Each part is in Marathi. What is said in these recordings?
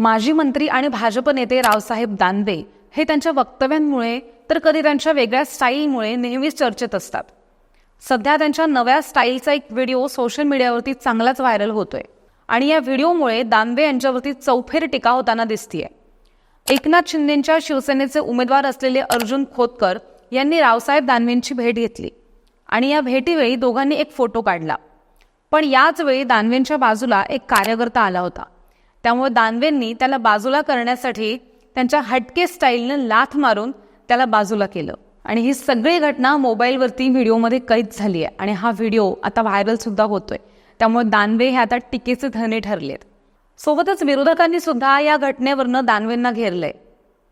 माजी मंत्री आणि भाजप नेते रावसाहेब दानवे हे त्यांच्या वक्तव्यांमुळे तर कधी त्यांच्या वेगळ्या स्टाईलमुळे नेहमीच चर्चेत असतात. सध्या त्यांच्या नव्या स्टाईलचा एक व्हिडिओ सोशल मीडियावरती चांगलाच व्हायरल होतोय. आणि या व्हिडिओमुळे दानवे यांच्यावरती चौफेर टीका होताना दिसतीये. एकनाथ शिंदेच्या शिवसेनेचे उमेदवार असलेले अर्जुन खोतकर यांनी रावसाहेब दानवेंची भेट घेतली आणि या भेटीवेळी दोघांनी एक फोटो काढला. पण याच वेळी दानवेंच्या बाजूला एक कार्यकर्ता आला होता. त्यामुळे दानवेंनी त्याला बाजूला करण्यासाठी त्यांच्या हटके स्टाईलनं लाथ मारून त्याला बाजूला केलं. आणि ही सगळी घटना मोबाईलवरती व्हिडिओमध्ये कैद झाली आहे आणि हा व्हिडिओ आता व्हायरल सुद्धा होतोय. त्यामुळे दानवे हे आता टीकेचे धने ठरलेत. सोबतच विरोधकांनी सुद्धा या घटनेवरनं दानवेंना घेरलंय.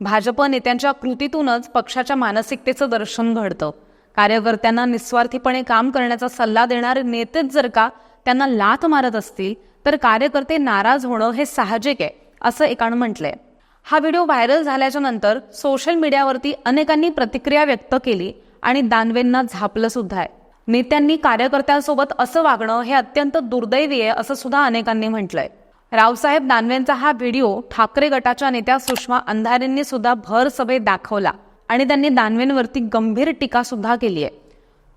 भाजप नेत्यांच्या कृतीतूनच पक्षाच्या मानसिकतेचं दर्शन घडतं. कार्यकर्त्यांना निस्वार्थीपणे काम करण्याचा सल्ला देणारे नेतेच जर का त्यांना लाथ मारत असतील तर कार्यकर्ते नाराज होणं हे साहजिक आहे असं एकानं म्हटलंय. हा व्हिडिओ व्हायरल झाल्याच्यानंतर सोशल मीडियावरती अनेकांनी प्रतिक्रिया व्यक्त केली आणि दानवेंना झापलं सुद्धा आहे. नेत्यांनी कार्यकर्त्यांसोबत असं वागणं हे अत्यंत दुर्दैवी आहे असं सुद्धा अनेकांनी म्हटलंय. रावसाहेब दानवेंचा हा व्हिडिओ ठाकरे गटाच्या नेत्या सुषमा अंधारेंनी सुद्धा भर सभेत दाखवला आणि त्यांनी दानवेंवरती गंभीर टीका सुद्धा केली आहे.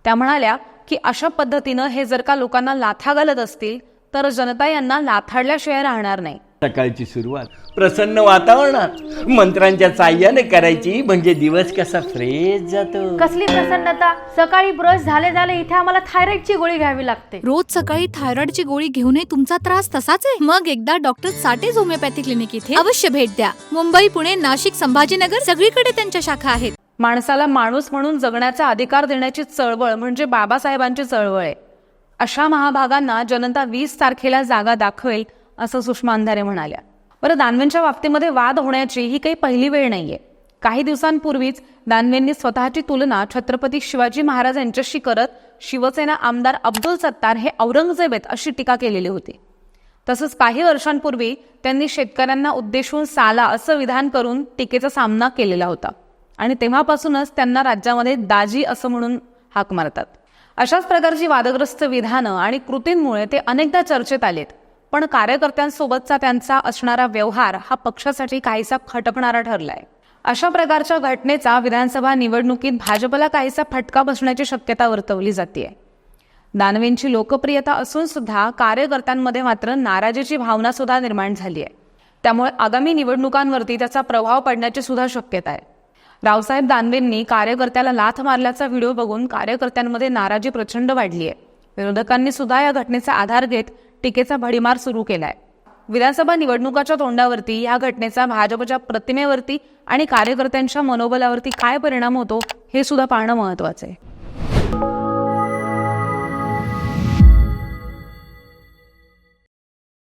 त्या म्हणाल्या की अशा पद्धतीनं हे जर का लोकांना लाथा घालत असतील तर जनता यांना लाथाडल्याशिवाय राहणार नाही. सकाळची सुरुवात प्रसन्न वातावरणात. मंत्रांच्या साह्याने करायची म्हणजे दिवस कसा फ्रेश जातो. कसली प्रसन्नता? सकाळी ब्रश झाले झाले इथे आम्हाला थायरॉइडची गोळी घ्यावी लागते. रोज सकाळी थायरॉइडची गोळी घेऊनही तुमचा त्रास तसाच आहे? मग एकदा डॉक्टर साठेज होमिओपॅथी क्लिनिक इथे अवश्य भेट द्या. मुंबई पुणे नाशिक संभाजीनगर सगळीकडे त्यांच्या शाखा आहेत. माणसाला माणूस म्हणून जगण्याचा अधिकार देण्याची चळवळ म्हणजे बाबासाहेबांची चळवळ आहे. अशा महाभागांना जनता वीस तारखेला जागा दाखवेल असं सुषमा अंधारे म्हणाल्या. बरं दानवेंच्या बाबतीमध्ये वाद होण्याची ही काही पहिली वेळ नाहीये. काही दिवसांपूर्वीच दानवेंनी स्वतःची तुलना छत्रपती शिवाजी महाराज यांच्याशी करत शिवसेना आमदार अब्दुल सत्तार हे औरंगजेब आहेत अशी टीका केलेली होती. तसंच काही वर्षांपूर्वी त्यांनी शेतकऱ्यांना उद्देशून साला असं विधान करून टीकेचा सामना केलेला होता. आणि तेव्हापासूनच त्यांना राज्यामध्ये दाजी असं म्हणून हाक मारतात. अशाच प्रकारची वादग्रस्त विधानं आणि कृतींमुळे ते अनेकदा चर्चेत आलेत. पण कार्यकर्त्यांसोबतचा त्यांचा असणारा व्यवहार हा पक्षासाठी काहीसा खटकणारा ठरलाय. अशा प्रकारच्या घटनेचा विधानसभा निवडणुकीत भाजपला काहीसा फटका बसण्याची शक्यता वर्तवली जाते दानवेंची लोकप्रियता असून सुद्धा कार्यकर्त्यांमध्ये मात्र नाराजीची भावना सुद्धा निर्माण झाली आहे त्यामुळे आगामी निवडणुकांवरती त्याचा प्रभाव पडण्याची सुद्धा शक्यता आहे. रावसाहेब दानवेंनी कार्यकर्त्याला लाथ मारल्याचा व्हिडिओ बघून कार्यकर्त्यांमध्ये नाराजी प्रचंड वाढली आहे. विरोधकांनी सुद्धा या घटनेचा आधार घेत टीकेचा भडीमार सुरू केलाय. विधानसभा निवडणुकाच्या तोंडावरती या घटनेचा भाजपच्या प्रतिमेवरती आणि कार्यकर्त्यांच्या मनोबलावरती काय परिणाम होतो हे सुद्धा पाहणं महत्वाचं आहे.